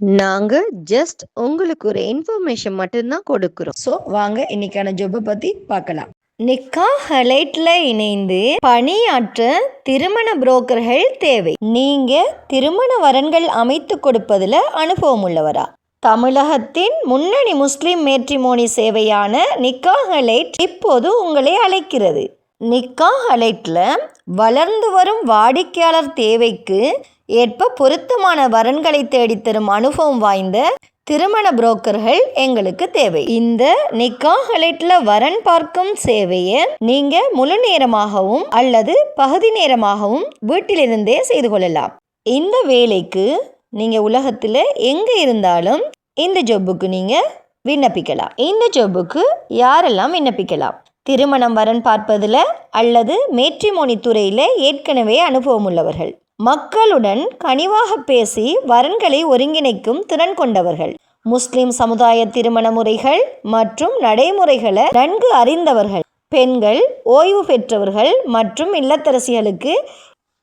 நாங்க ஜஸ்ட் உங்களுக்கு ஒரு இன்ஃபர்மேஷன் மட்டும்தான் கொடுக்குறோம். ஸோ வாங்க இன்னைக்கான ஜாப்பை பத்தி பார்க்கலாம். நிக்கா ஹலைட்ல இணைந்து பணியாற்ற திருமண புரோக்கர்கள் தேவை. நீங்க திருமண வரன்கள் அமைத்து கொடுப்பதுல அனுபவம் உள்ளவரா? தமிழகத்தின் முன்னணி முஸ்லிம் மேட்ரிமோனி சேவையான நிக்கா ஹலைட் இப்போது உங்களை அழைக்கிறது. நிக்கா ஹலைட்ல வளர்ந்து வரும் வாடிக்கையாளர் தேவைக்கு ஏற்ப பொருத்தமான வரன்களை தேடித்தரும் அனுபவம் வாய்ந்த திருமண புரோக்கர்கள் எங்களுக்கு தேவை. இந்த நிக்கா ஹலைட்ல வரன் பார்க்கும் சேவையை நீங்க முழு நேரமாகவும் அல்லது பகுதி நேரமாகவும் வீட்டிலிருந்தே செய்து கொள்ளலாம். இந்த வேலைக்கு நீங்க உலகத்தில் எங்க இருந்தாலும் இந்த ஜொப்புக்கு நீங்க விண்ணப்பிக்கலாம். இந்த ஜொப்புக்கு யாரெல்லாம் விண்ணப்பிக்கலாம்? திருமணம் வரன் பார்ப்பதில் அல்லது மேட்ரிமோனி துறையில் ஏற்கனவே அனுபவம் உள்ளவர்கள். மக்களுடன் கனிவாக பேசி வரன்களை ஒருங்கிணைக்கும் திறன் கொண்டவர்கள். முஸ்லிம் சமுதாய திருமண முறைகள் மற்றும் நடைமுறைகளை நன்கு அறிந்தவர்கள். பெண்கள் ஓய்வு பெற்றவர்கள் மற்றும் இல்லத்தரசிகளுக்கு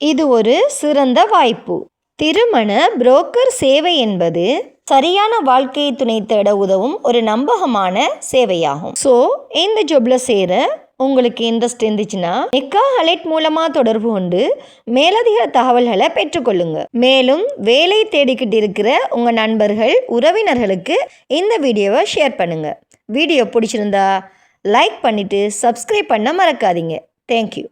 இது ஒரு சிறந்த வாய்ப்பு. திருமண புரோக்கர் சேவை என்பது சரியான வாழ்க்கையை துணை தேட உதவும் ஒரு நம்பகமான சேவையாகும். ஸோ இந்த ஜொப்ல சேர உங்களுக்கு இன்ட்ரெஸ்ட் இருந்துச்சுன்னா நிக்கா அலைட் மூலமாக தொடர்பு கொண்டு மேலதிக தகவல்களை பெற்றுக்கொள்ளுங்க. மேலும் வேலை தேடிக்கிட்டு இருக்கிற உங்கள் நண்பர்கள் உறவினர்களுக்கு இந்த வீடியோவை ஷேர் பண்ணுங்கள் வீடியோ பிடிச்சிருந்தா லைக் பண்ணிவிட்டு சப்ஸ்கிரைப் பண்ண மறக்காதீங்க. தேங்க்யூ